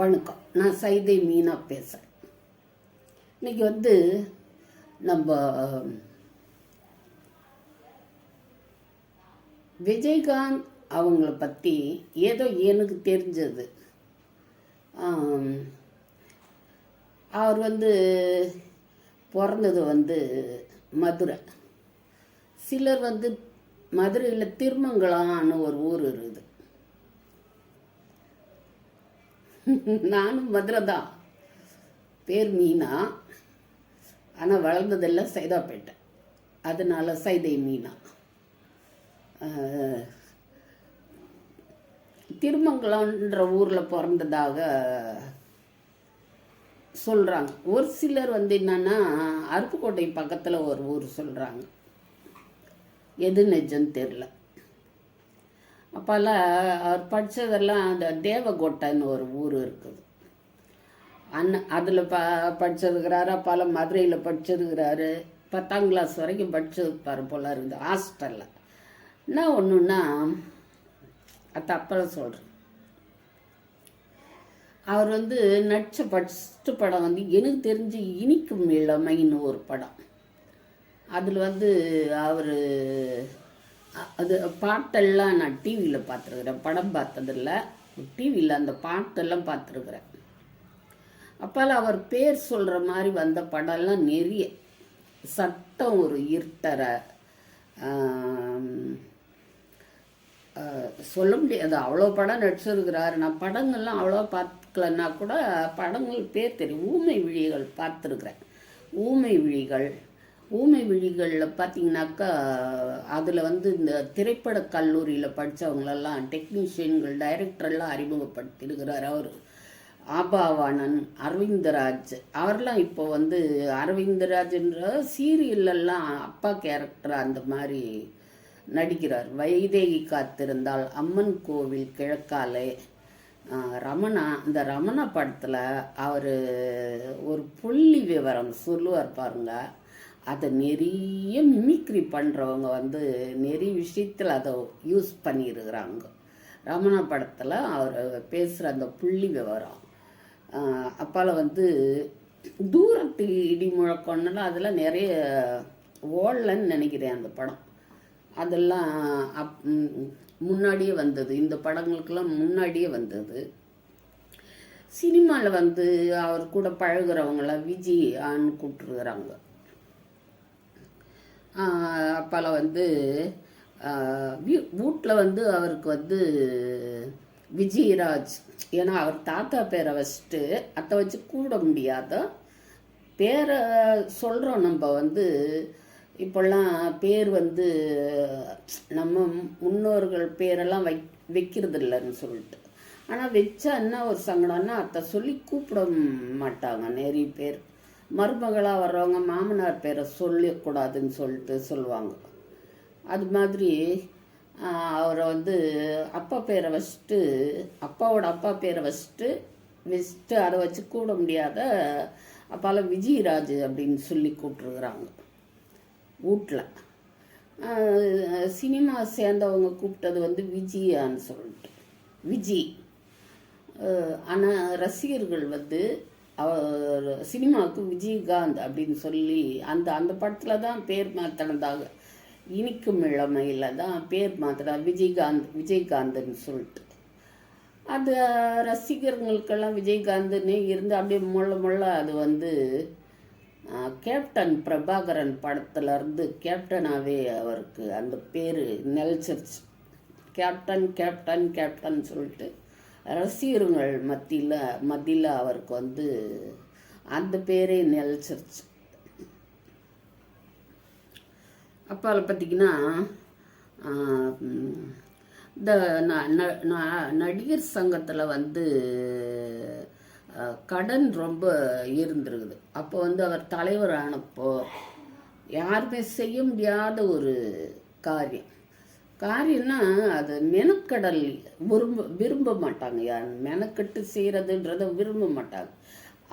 வணக்கம். நான் சைதை மீனா பேசுகிறேன் இன்னைக்கு வந்து நம்ம விஜயகாந்த் அவங்கள பற்றி ஏதோ எனக்கு தெரிஞ்சது. அவர் வந்து பிறந்தது வந்து மதுரை. சிலர் வந்து மதுரையில் திருமங்கலான்னு ஒரு ஊர் இருக்குது. நானும் மதுரை தான் பேர் மீனா. ஆனால் வளர்ந்ததெல்லாம் சைதாப்பேட்டை அதனால சைதை மீனா. திருமங்கலம்ன்ற ஊரில் பிறந்ததாக சொல்கிறாங்க ஒரு சிலர் வந்து என்னன்னா அருப்புக்கோட்டை பக்கத்தில் ஒரு ஊர் சொல்கிறாங்க எது நிஜம்னு தெரில அப்போல்லாம் அவர் படித்ததெல்லாம் அந்த தேவகோட்டைன்னு ஒரு ஊர் இருக்குது. அண்ணன் அதில் ப படிச்சிருக்கிறாரு அப்பால மதுரையில் படிச்சிருக்கிறாரு பத்தாம் கிளாஸ் வரைக்கும் படிச்சிருப்பார் போல இருக்குது ஹாஸ்டலில் என்ன ஒன்றுன்னா அது சொல்கிறேன் அவர் வந்து நடித்த ஃபஸ்ட்டு படம் வந்து எனக்கு தெரிஞ்சு இனிக்கும் இளமைன்னு ஒரு படம். அதில் வந்து அவர் அது பாட்டெல்லாம் நான் டிவியில் பார்த்துருக்குறேன். படம் பார்த்ததில்ல. டிவியில் அந்த பாட்டெல்லாம் பார்த்துருக்குறேன். அப்போல்லாம் அவர் பேர் சொல்கிற மாதிரி வந்த படம்லாம் நிறைய. சட்டம் ஒரு இருட்டரை சொல்ல முடியாது அவ்வளோ படம் நடிச்சிருக்கிறாரு. நான் படங்கள்லாம் அவ்வளோ பார்க்கலன்னா கூட படங்கள் பேர் தெரியும். ஊமை விழிகள் பார்த்துருக்குறேன். ஊமை விழிகள் ஊமை விழிகளில் பார்த்தீங்கன்னாக்கா அதில் வந்து இந்த திரைப்பட கல்லூரியில் படித்தவங்களெல்லாம் டெக்னீஷியன்கள் டைரக்டரெல்லாம் அறிமுகப்படுத்திடுகிறார் அவர். ஆபாவானன் அரவிந்தராஜ். அவர்லாம் இப்போ வந்து அரவிந்தராஜ்ன்ற சீரியல்லெல்லாம் அப்பா கேரக்டர் அந்த மாதிரி நடிக்கிறார். வைதேகி காத்திருந்தால் அம்மன் கோவில் கிழக்காலே. ரமணா இந்த ரமணா படத்தில் அவர் ஒரு புள்ளி விவரம் சொல்லுவார் பாருங்கள் அதை நிறைய மிமிக்ரி பண்ணுறவங்க வந்து நிறைய விஷயத்தில் அதை யூஸ் பண்ணியிருக்கிறாங்க ரமணா படத்தில் அவர் பேசுகிற அந்த புள்ளி விவரம். அப்பால் வந்து தூரத்து இடி முழக்கம்னால அதெல்லாம் நிறைய ஓடலன்னு நினைக்கிறேன் அந்த படம். அதெல்லாம் அப் முன்னாடியே வந்தது. இந்த படங்களுக்கெல்லாம் முன்னாடியே வந்தது. சினிமாவில் வந்து அவர் கூட பழகுறவங்களாம் விஜய் ஆன்னு கூப்பிட்டுருக்குறாங்க. அப்பால வந்து வீட்டில் வந்து அவருக்கு வந்து விஜயராஜ் ஏன்னா அவர் தாத்தா பேரை வச்சுட்டு அதை வச்சு கூட முடியாத பேரை சொல்கிறோம் நம்ம வந்து. இப்போல்லாம் பேர் வந்து நம்ம முன்னோர்கள் பேரெல்லாம் வை வைக்கிறது இல்லைன்னு சொல்லிட்டு. ஆனால் வச்சா என்ன ஒரு சங்கடம்னா அதை சொல்லி கூப்பிட மாட்டாங்க நிறைய பேர். மருமகளாக வர்றவங்க மாமனார் பேரை சொல்லக்கூடாதுன்னு சொல்லிட்டு சொல்லுவாங்க. அது மாதிரி அவரை வந்து அப்பா பேரை வச்சுட்டு அப்பாவோட அப்பா பேரை வச்சுட்டு வச்சுட்டு அதை வச்சு கூட முடியாத அப்பால விஜயராஜ் அப்படின்னு சொல்லி கூப்பிட்ருக்குறாங்க வீட்டில் சினிமா சேர்ந்தவங்க கூப்பிட்டது வந்து விஜயான்னு சொல்லிட்டு. விஜி. ஆனால் ரசிகர்கள் வந்து சினிமாவுக்கு விஜயகாந்த் அப்படின்னு சொல்லி அந்த அந்த படத்தில் தான் பேர் மாத்தினதாக இனிக்கும் இளமையில் தான் பேர் மாத்தினா விஜயகாந்த் விஜயகாந்த்னு சொல்லிட்டு. அது ரசிகர்களுக்கெல்லாம் விஜயகாந்துன்னே இருந்து அப்படியே முள்ள முள்ள அது வந்து கேப்டன் பிரபாகரன் படத்துலேருந்து கேப்டனாகவே அவருக்கு அந்த பேர் நெல்சிருச்சு கேப்டன் கேப்டன் கேப்டன் சொல்லிட்டு ரசிகர்கள் மத்தியில் மத்தியில் அவருக்கு வந்து அந்த பேரே நிலச்சிருச்சு. அப்போ அதில் பார்த்தீங்கன்னா இந்த நடிகர் சங்கத்தில் வந்து கடன் ரொம்ப இருந்திருக்குது. அப்போ வந்து அவர் தலைவர் ஆனப்போ யாருமே செய்ய முடியாத ஒரு காரியம். காரியம்னா அது மெனக்கடல் விரும்ப விரும்ப மாட்டாங்க. யார் மெனக்கட்டு செய்கிறதுன்றத விரும்ப மாட்டாங்க.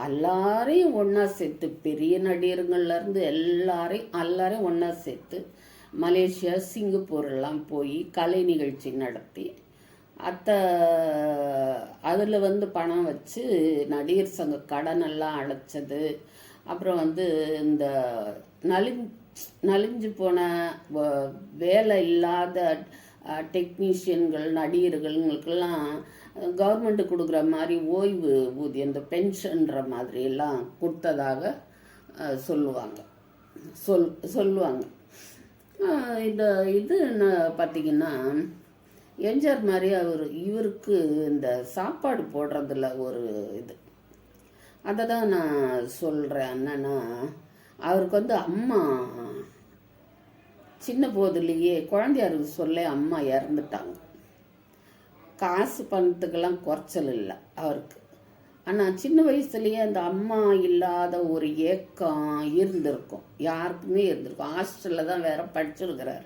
எல்லாரையும் ஒன்றா சேர்த்து பெரிய நடிகர்கள்லேருந்து எல்லாரையும் எல்லாரையும் ஒன்றா சேர்த்து மலேசியா சிங்கப்பூர்லாம் போய் கலை நிகழ்ச்சி நடத்தி அத்தை அதில் வந்து பணம் வச்சு நடிகர் சங்க கடனெல்லாம் அடைச்சது அப்புறம் வந்து இந்த நலின் நலிஞ்சு போன வ- வேலை இல்லாத டெக்னீஷியன்கள் நடிகர்களுங்களுக்கெல்லாம் கவர்மெண்ட் கொடுக்குற மாதிரி ஓய்வு ஊதியம் இந்த பென்ஷன்ற மாதிரி எல்லாம் கொடுத்ததாக சொல்லுவாங்க. சொல் சொல்லுவாங்க. இந்த இது ந- பார்த்தீங்கன்னா எம்ஜிஆர் மாதிரி அவர் இவருக்கு இந்த சாப்பாடு போடுறதுல ஒரு இது. அதை தான் நான் சொல்கிறேன் என்னன்னா அவருக்கு வந்து அம்மா சின்ன போதுலேயே குழந்தையாருக்கு சொல்ல அம்மா இறந்துட்டாங்க. காசு பணத்துக்கெல்லாம் குறைச்சல் இல்லை அவருக்கு. ஆனால் சின்ன வயசுலேயே அந்த அம்மா இல்லாத ஒரு ஏக்கம் இருந்திருக்கும். யாருக்குமே இருந்திருக்கும். ஹாஸ்டலில் தான் வேற படிச்சிருக்கிறார்.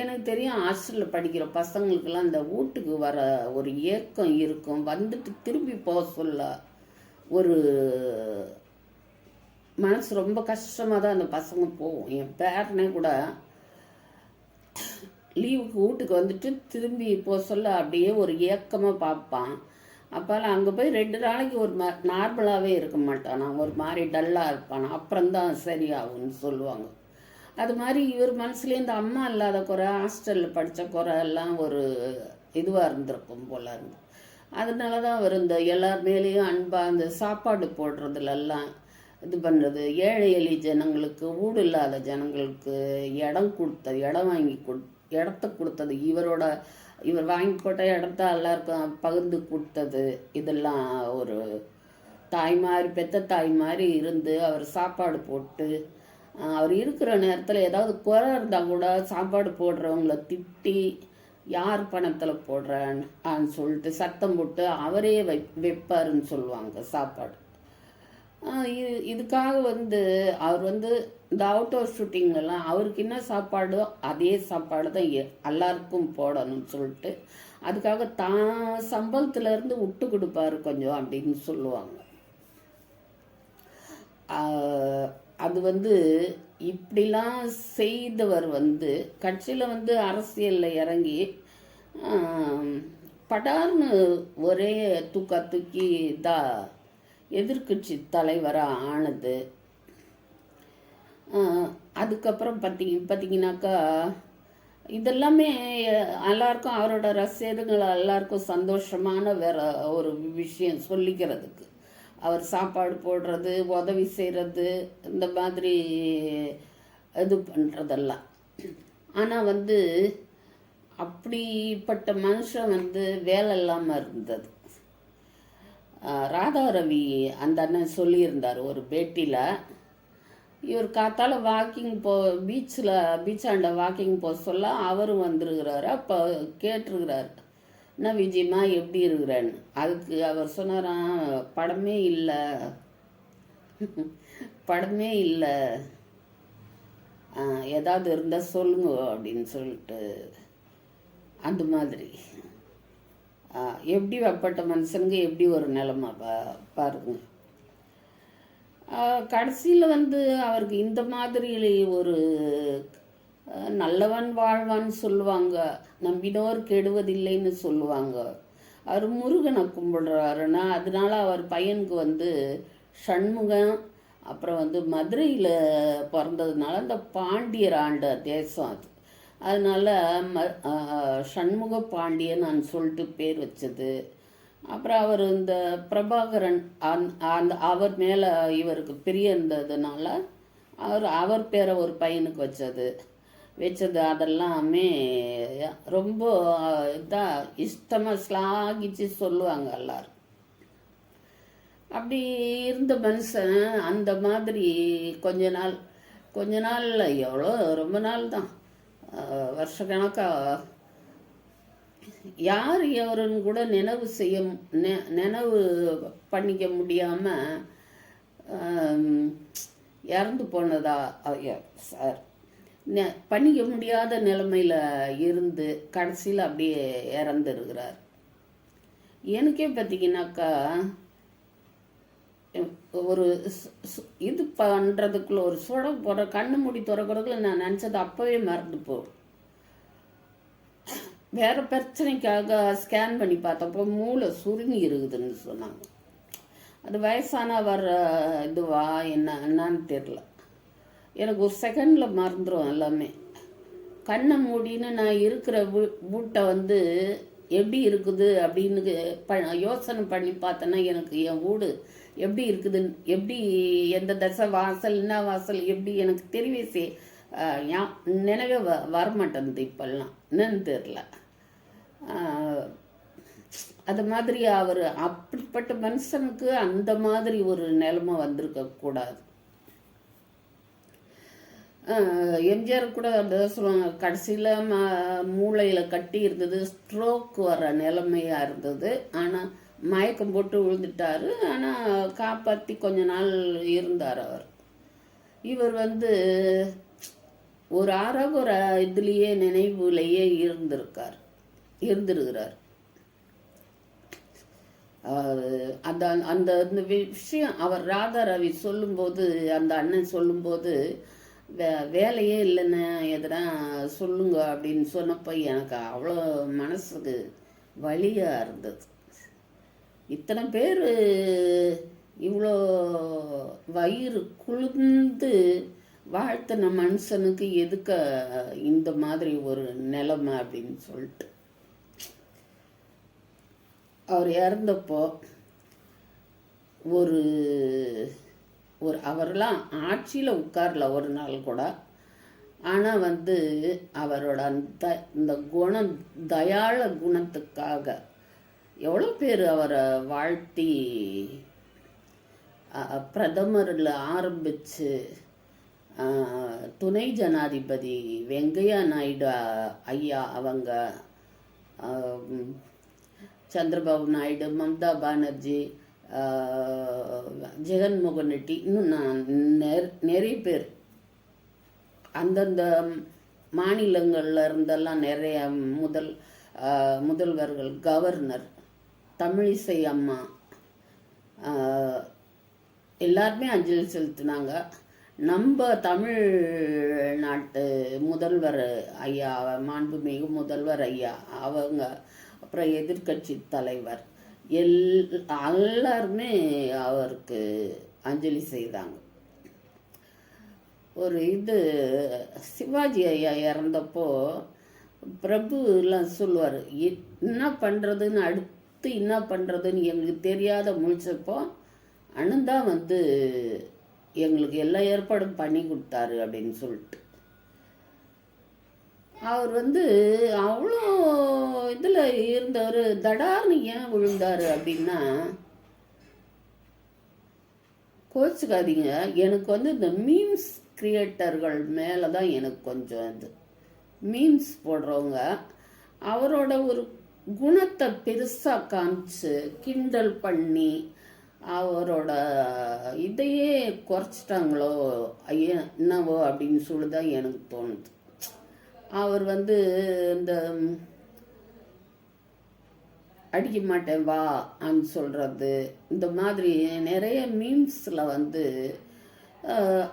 எனக்கு தெரியும் ஹாஸ்டலில் படிக்கிற பசங்களுக்கெல்லாம் அந்த வீட்டுக்கு வர ஒரு ஏக்கம் இருக்கும். வந்துட்டு திரும்பி போக சொல்ல ஒரு மனசு ரொம்ப கஷ்டமாக தான் அந்த பசங்க போகும். என் பேரனே கூட லீவுக்கு வீட்டுக்கு வந்துட்டு திரும்பி போக சொல்ல அப்படியே ஒரு ஏக்கமாக பார்ப்பான். அப்போல்லாம் அங்கே போய் ரெண்டு நாளைக்கு ஒரு ம நார்மலாகவே இருக்க மாட்டான். நான் ஒரு மாதிரி டல்லாக இருப்பான். அப்புறம்தான் சரியாகும்னு சொல்லுவாங்க. அது மாதிரி இவர் மனசுலேயே இந்த அம்மா இல்லாத குறை ஹாஸ்டலில் படித்த குறை எல்லாம் ஒரு இதுவாக இருந்திருக்கும் போல இருந்து. அதனால தான் அவர் இந்த எல்லார் மேலேயும் அன்பாக அந்த சாப்பாடு போடுறதுலெல்லாம் இது பண்ணுறது. ஏழை எளிய ஜனங்களுக்கு வீடு இல்லாத ஜனங்களுக்கு இடம் கொடுத்தது இடம் வாங்கி கொடு இடத்த கொடுத்தது. இவரோட இவர் வாங்கி போட்ட இடத்த எல்லாருக்கும் பகிர்ந்து கொடுத்தது. இதெல்லாம் ஒரு தாய் மாதிரி பெத்த தாய் மாதிரி இருந்து அவர் சாப்பாடு போட்டு அவர் இருக்கிற நேரத்தில் ஏதாவது குறை இருந்தால் கூட சாப்பாடு போடுறவங்கள திட்டி யார் பணத்தில் போடுறான்னு? சொல்லிட்டு சத்தம் போட்டு அவரே வை வைப்பாருன்னு சொல்லுவாங்க சாப்பாடு. இது இதுக்காக வந்து அவர் வந்து இந்த அவுட் ஹவுஸ் ஷூட்டிங்லாம் அவருக்கு என்ன சாப்பாடோ அதே சாப்பாடு தான் எ- எல்லாருக்கும் போடணும்னு சொல்லிட்டு அதுக்காக தான் சம்பளத்துலேருந்து விட்டு கொடுப்பாரு கொஞ்சம் அப்படின்னு சொல்லுவாங்க. அது வந்து இப்படிலாம் செய்தவர் வந்து கட்சியில் வந்து அரசியலில் இறங்கி படார்னு ஒரே தூக்கா தூக்கி இதாக எதிர்க்கட்சி தலைவராக ஆனது. அதுக்கப்புறம் பார்த்தி பார்த்தீங்கன்னாக்கா இதெல்லாமே எல்லாருக்கும் அவரோட ரசிகர்கள் எல்லாருக்கும் சந்தோஷமான வேற ஒரு விஷயம் சொல்லிக்கிறதுக்கு. அவர் சாப்பாடு போடுறது உதவி செய்கிறது இந்த மாதிரி இது பண்ணுறதெல்லாம் ஆனால் வந்து அப்படிப்பட்ட மனுஷன் வந்து வேலை இல்லாமல் இருந்தது. ராதா ரவி அந்த அண்ணன் சொல்லியிருந்தார் ஒரு பேட்டியில். இவர் காத்தால் வாக்கிங் போ பீச்சில் பீச்சாண்ட வாக்கிங் போக சொல்ல அவரும் வந்துருக்கிறாரு அப்போ கேட்டிருக்கிறாரு. என்ன விஜயமா எப்படி இருக்கிறேன்னு? அதுக்கு அவர் சொன்னாராம் படமே இல்லை. படமே இல்லை. ஏதாவது இருந்தால் சொல்லுங்க அப்படின்னு சொல்லிட்டு. அந்த மாதிரி. எப்படி அப்பட்ட மனுஷனுங்க எப்படி ஒரு நிலமை பா பாருங்க. கடைசியில் வந்து அவருக்கு இந்த மாதிரி ஒரு நல்லவன் வாழ்வான்னு சொல்லுவாங்க. நம்பினோர் கெடுவதில்லைன்னு சொல்லுவாங்க. அவர் முருகனை கும்பிடுறாருன்னா அதனால அவர் பையனுக்கு வந்து சண்முகம் அப்புறம் வந்து மதுரையில் பிறந்ததுனால அந்த பாண்டியர் ஆண்ட தேசம் அது. அதனால ம சண்முக பாண்டிய நான் சொல்லிட்டு பேர் வச்சது. அப்புறம் அவர் இந்த பிரபாகரன் அந்த அந்த அவர் மேலே இவருக்கு பிரிய இருந்ததுனால அவர் அவர் பேரை ஒரு பையனுக்கு வச்சது. வச்சது அதெல்லாமே ரொம்ப இதாக இஷ்டமாக ஸ்லாகிச்சு சொல்லுவாங்க எல்லாரும். அப்படி இருந்த மனுஷன் அந்த மாதிரி கொஞ்ச நாள் கொஞ்ச நாள் எவ்வளோ ரொம்ப நாள் தான் வருஷக்கணக்காக யார் எவருன்னு கூட நினைவு செய்ய நெ- நினைவு பண்ணிக்க முடியாமல் இறந்து போனதா ஐயா, சார் நெ- பண்ணிக்க முடியாத நிலைமையில் இருந்து கடைசியில் அப்படியே இறந்துருக்கிறார். எனக்கே பார்த்தீங்கன்னாக்கா ஒரு இது பண்ணுறதுக்குள்ள ஒரு சுட போடுற கண்ணு மூடி திறக்கிறதுக்குள்ள நான் நினச்சது அப்போவே மறந்து போகும் வேற பிரச்சனைக்காக ஸ்கேன் பண்ணி பார்த்தப்போ மூளை சுருங்கி இருக்குதுன்னு சொன்னாங்க. அது வயசான வர்ற இதுவா என்ன என்னன்னு தெரில எனக்கு ஒரு செகண்டில் மறந்துடும் எல்லாமே. கண்ணை மூடின்னு நான் இருக்கிற வீ வீட்டை வந்து எப்படி இருக்குது அப்படின்னு ப யோசனை பண்ணி பார்த்தேன்னா எனக்கு என் வீடு எப்படி இருக்குது எப்படி எந்த தசை வாசல் என்ன வாசல் எப்படி எனக்கு தெரியவே நினைவே வ வரமாட்டேங்குது இப்பெல்லாம். என்னன்னு தெரில அது மாதிரி அவர் அப்படிப்பட்ட மனுஷனுக்கு அந்த மாதிரி ஒரு நிலைமை வந்திருக்க கூடாது. எம்ஜிஆர் கூட அந்த சொல்லுவாங்க கடைசியில் ம மூளையில் கட்டி இருந்தது ஸ்ட்ரோக் வர நிலைமையாக இருந்தது. ஆனால் மயக்கம் போட்டு விழுந்துட்டாரு. ஆனால் காப்பாற்றி கொஞ்ச நாள் இருந்தார் அவர். இவர் வந்து ஒரு ஆறாக இதுலேயே நினைவுலேயே இருந்திருக்கார். இருந்திருக்கிறார். அந்த அந்த அந்த விஷயம் அவர் ராதா ரவி சொல்லும்போது அந்த அண்ணன் சொல்லும்போது வே வேலையே இல்லைன்னு எதனா சொல்லுங்க அப்படின்னு சொன்னப்போ எனக்கு அவ்வளோ மனசுக்கு வழியாக இருந்தது. இத்தனை பேர் இவ்வளோ வயிறு குளிர்ந்து வாழ்த்தின மனுஷனுக்கு எதுக்க இந்த மாதிரி ஒரு நிலைமை அப்படின்னு சொல்லிட்டு. அவர் இறந்தப்போ ஒரு ஒரு அவரெல்லாம் ஆட்சியில் உட்காரல ஒரு நாள் கூட. ஆனால் வந்து அவரோட அந்த இந்த குணம் தயாள குணத்துக்காக எவ்வளோ பேர் அவரை வாழ்த்தி பிரதமரில் ஆரம்பித்து துணை ஜனாதிபதி வெங்கையா நாயுடு ஐயா அவங்க சந்திரபாபு நாயுடு மம்தா பானர்ஜி ஜெகன்மோகன் ரெட்டி இன்னும் நான் நெர்- நிறைய பேர். அந்தந்த மாநிலங்கள்ல இருந்தெல்லாம் நிறைய முதல் முதல்வர்கள் கவர்னர். தமிழிசை அம்மா. எல்லாருமே அஞ்சலி செலுத்தினாங்க. நம்ம தமிழ் நாட்டு முதல்வர் ஐயா மாண்புமிகு முதல்வர் ஐயா அவங்க அப்புறம் எதிர்க்கட்சி தலைவர் எல் எல்லாருமே அவருக்கு அஞ்சலி செய்தாங்க. ஒரு இது சிவாஜி ஐயா இறந்தப்போ பிரபுலாம் சொல்லுவார் என்ன பண்ணுறதுன்னு அடுத்து என்ன பண்ணுறதுன்னு எங்களுக்கு தெரியாத முழிச்சப்போ அண்ணன் தான் வந்து எங்களுக்கு எல்லா ஏற்பாடும் பண்ணி கொடுத்தாரு அப்படின்னு சொல்லிட்டு. அவர் வந்து அவ்வளோ இதில் இருந்தவர் தடார்னு ஏன் விழுந்தார் அப்படின்னா கோச்சுக்காதீங்க. எனக்கு வந்து இந்த மீம்ஸ் கிரியேட்டர்கள் மேலே தான் எனக்கு கொஞ்சம் இது. மீம்ஸ் போடுறவங்க அவரோட ஒரு குணத்தை பெருசாக காமிச்சு கிண்டல் பண்ணி அவரோட இதையே குறைச்சிட்டாங்களோ ஐயா என்னவோ அப்படின்னு சொல்லி தான் எனக்கு தோணுது. அவர் வந்து இந்த அடிக்க மாட்டேன் வா அப்படின்னு சொல்கிறது இந்த மாதிரி நிறைய மீம்ஸில் வந்து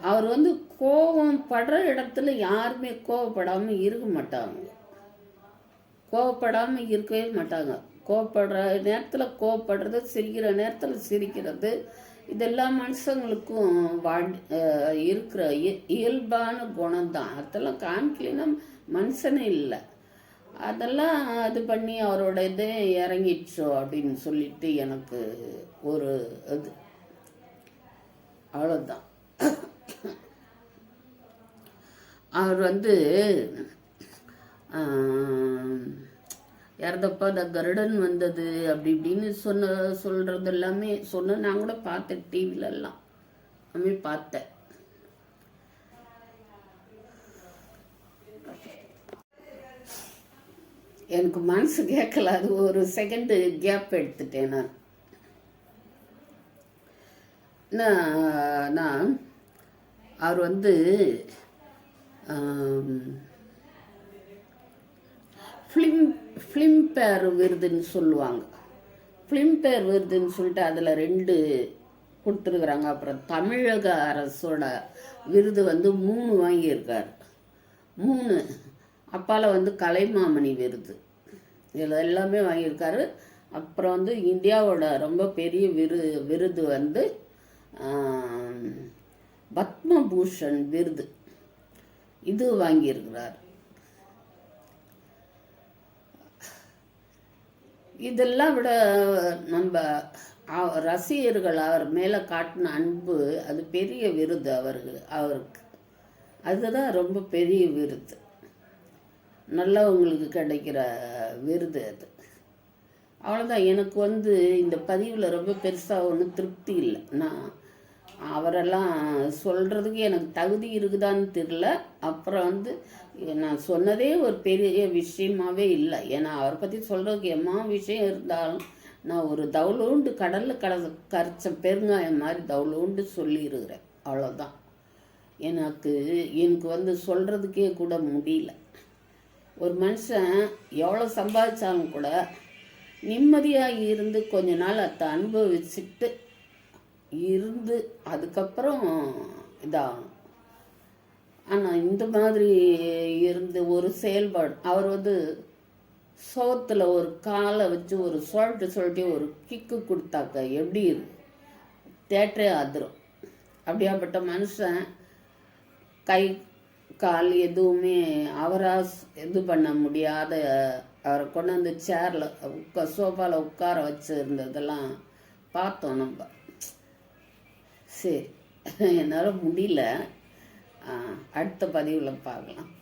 அவர் வந்து கோபம் படுற இடத்துல யாருமே கோவப்படாமல் இருக்க மாட்டாங்க. கோவப்படாமல் இருக்கவே மாட்டாங்க. கோவப்படுற நேரத்தில் கோவப்படுறது சிரிக்கிற நேரத்தில் சிரிக்கிறது இதெல்லாம் மனுஷங்களுக்கும் வாழ் இருக்கிற இயல்பான குணம்தான். அதெல்லாம் காமிக்கலைன்னா மனுஷனே இல்லை. அதெல்லாம் இது பண்ணி அவரோட இதே இறங்கிடுச்சோ அப்படின்னு சொல்லிட்டு எனக்கு ஒரு இது. அவ்வளோதான் அவர் வந்து இறந்தப்ப அந்த கருடன் வந்தது அப்படி இப்படின்னு சொன்ன சொல்கிறது எல்லாமே சொன்ன நான் கூட பார்த்தேன் டிவில எல்லாம் எல்லாமே பார்த்தேன். எனக்கு மனசு கேட்கல அது ஒரு செகண்டு கேப் எடுத்துட்டேன் நான். நான் நான் அவர் வந்து ஃபிலிம் ஃபிலிம்பேர் விருதுன்னு சொல்லுவாங்க. ஃபிலிம்பேர் விருதுன்னு சொல்லிட்டு அதில் ரெண்டு கொடுத்துருக்குறாங்க. அப்புறம் தமிழக அரசோட விருது வந்து மூணு வாங்கியிருக்கார். மூணு. அப்பால வந்து கலைமாமணி விருது. இதில் எல்லாமே வாங்கியிருக்காரு. அப்புறம் வந்து இந்தியாவோட ரொம்ப பெரிய விரு விருது வந்து பத்மபூஷன் விருது. இது வாங்கியிருக்கிறார். இதெல்லாம் விட நம்ம ரசிகர்கள் அவர் மேலே காட்டின அன்பு அது பெரிய விருது அவருக்கு அவருக்கு. அதுதான் ரொம்ப பெரிய விருது. நல்லவங்களுக்கு கிடைக்கிற விருது அது. அவ்வளோதான் எனக்கு வந்து இந்த பதிவில் ரொம்ப பெருசாக ஒன்றும் திருப்தி இல்லை. நான் அவரெல்லாம் சொல்கிறதுக்கு எனக்கு தகுதி இருக்குதான்னு தெரில அப்புறம் வந்து நான் சொன்னதே ஒரு பெரிய விஷயமாவே இல்லை. ஏன்னா அவரை பற்றி சொல்கிறதுக்கு எம்மா விஷயம் இருந்தாலும் நான் ஒரு தவுளூண்டு கடலில் கல கரைச்ச பெருங்காயம் மாதிரி தவுளூண்டு சொல்லியிருக்கிறேன். அவ்வளோதான் எனக்கு எனக்கு வந்து சொல்கிறதுக்கே கூட முடியல. ஒரு மனுஷன் எவ்வளோ சம்பாதிச்சாலும் கூட நிம்மதியாக இருந்து கொஞ்ச நாள் அதை அனுபவிச்சுட்டு இருந்து அதுக்கப்புறம் இதாகும் ஆனால் இந்த மாதிரி இருந்து ஒரு செயல்பாடு. அவர் வந்து சோத்தில் ஒரு காலை வச்சு ஒரு சொல்லிட்டு சொல்லிட்டு ஒரு கிக்கு கொடுத்தாக்க எப்படி தேட்டரே அதிரும். அப்படியாப்பட்ட மனுஷன் கை கால் எதுவுமே அவராக இது பண்ண முடியாத அவரை கொண்டாந்து சேரில் உட்கா சோஃபாவில் உட்கார வச்சுருந்ததெல்லாம் பார்த்தோம் நம்ம. சரி. என்னால் முடியல. அடுத்த பதிவில் பார்க்கலாம்.